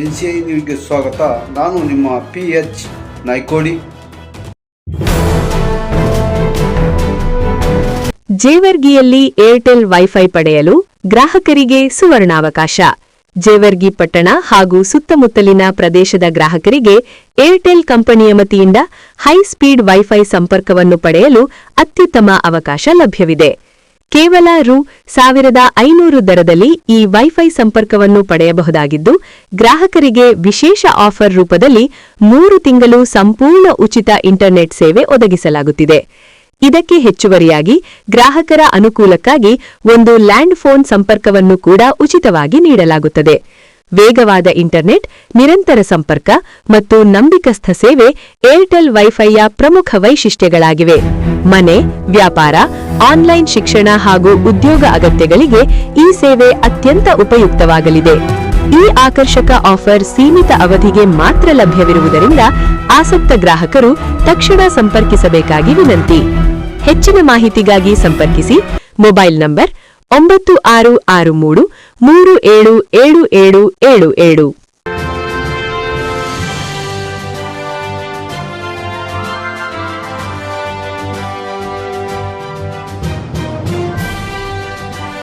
N C I ನ್ಯೂಸ್ಗೆ ಸ್ವಾಗತ. ನಾನು ನಿಮ್ಮ ಪಿ ಎಚ್ ನಾಯ್ಕೋಡಿ. ಜೇವರ್ಗಿಯಲ್ಲಿ ಏರ್ಟೆಲ್ ವೈಫೈ ಪಡೆಯಲು ಗ್ರಾಹಕರಿಗೆ ಸುವರ್ಣಾವಕಾಶ. ಜೇವರ್ಗಿ ಪಟ್ಟಣ ಹಾಗೂ ಸುತ್ತಮುತ್ತಲಿನ ಪ್ರದೇಶದ ಗ್ರಾಹಕರಿಗೆ ಏರ್ಟೆಲ್ ಕಂಪನಿಯ ವತಿಯಿಂದ ಹೈ ಸ್ಪೀಡ್ ವೈಫೈ ಸಂಪರ್ಕವನ್ನು ಪಡೆಯಲು ಅತ್ಯುತ್ತಮ ಅವಕಾಶ ಲಭ್ಯವಿದೆ. ಕೇವಲ ರು ಸಾವಿರದ ಐನೂರು ದರದಲ್ಲಿ ಈ ವೈಫೈ ಸಂಪರ್ಕವನ್ನು ಪಡೆಯಬಹುದಾಗಿದ್ದು, ಗ್ರಾಹಕರಿಗೆ ವಿಶೇಷ ಆಫರ್ ರೂಪದಲ್ಲಿ ಮೂರು ತಿಂಗಳು ಸಂಪೂರ್ಣ ಉಚಿತ ಇಂಟರ್ನೆಟ್ ಸೇವೆ ಒದಗಿಸಲಾಗುತ್ತಿದೆ. ಇದಕ್ಕೆ ಹೆಚ್ಚುವರಿಯಾಗಿ ಗ್ರಾಹಕರ ಅನುಕೂಲಕ್ಕಾಗಿ ಒಂದು ಲ್ಯಾಂಡ್ ಫೋನ್ ಸಂಪರ್ಕವನ್ನು ಕೂಡ ಉಚಿತವಾಗಿ ನೀಡಲಾಗುತ್ತದೆ. ವೇಗವಾದ ಇಂಟರ್ನೆಟ್, ನಿರಂತರ ಸಂಪರ್ಕ ಮತ್ತು ನಂಬಿಕಸ್ಥ ಸೇವೆ ಏರ್ಟೆಲ್ ವೈಫೈಯ ಪ್ರಮುಖ ವೈಶಿಷ್ಟ್ಯಗಳಾಗಿವೆ. ಮನೆ, ವ್ಯಾಪಾರ, ಆನ್ಲೈನ್ ಶಿಕ್ಷಣ ಹಾಗೂ ಉದ್ಯೋಗ ಅಗತ್ಯಗಳಿಗೆ ಈ ಸೇವೆ ಅತ್ಯಂತ ಉಪಯುಕ್ತವಾಗಲಿದೆ. ಈ ಆಕರ್ಷಕ ಆಫರ್ ಸೀಮಿತ ಅವಧಿಗೆ ಮಾತ್ರ ಲಭ್ಯವಿರುವುದರಿಂದ ಆಸಕ್ತ ಗ್ರಾಹಕರು ತಕ್ಷಣ ಸಂಪರ್ಕಿಸಬೇಕಾಗಿ ವಿನಂತಿ. ಹೆಚ್ಚಿನ ಮಾಹಿತಿಗಾಗಿ ಸಂಪರ್ಕಿಸಿ, ಮೊಬೈಲ್ ನಂಬರ್ ಒಂಬತ್ತು ಆರು ಆರು ಮೂರು ಮೂರು ಏಳು ಏಳು ಏಳು ಏಳು ಏಳು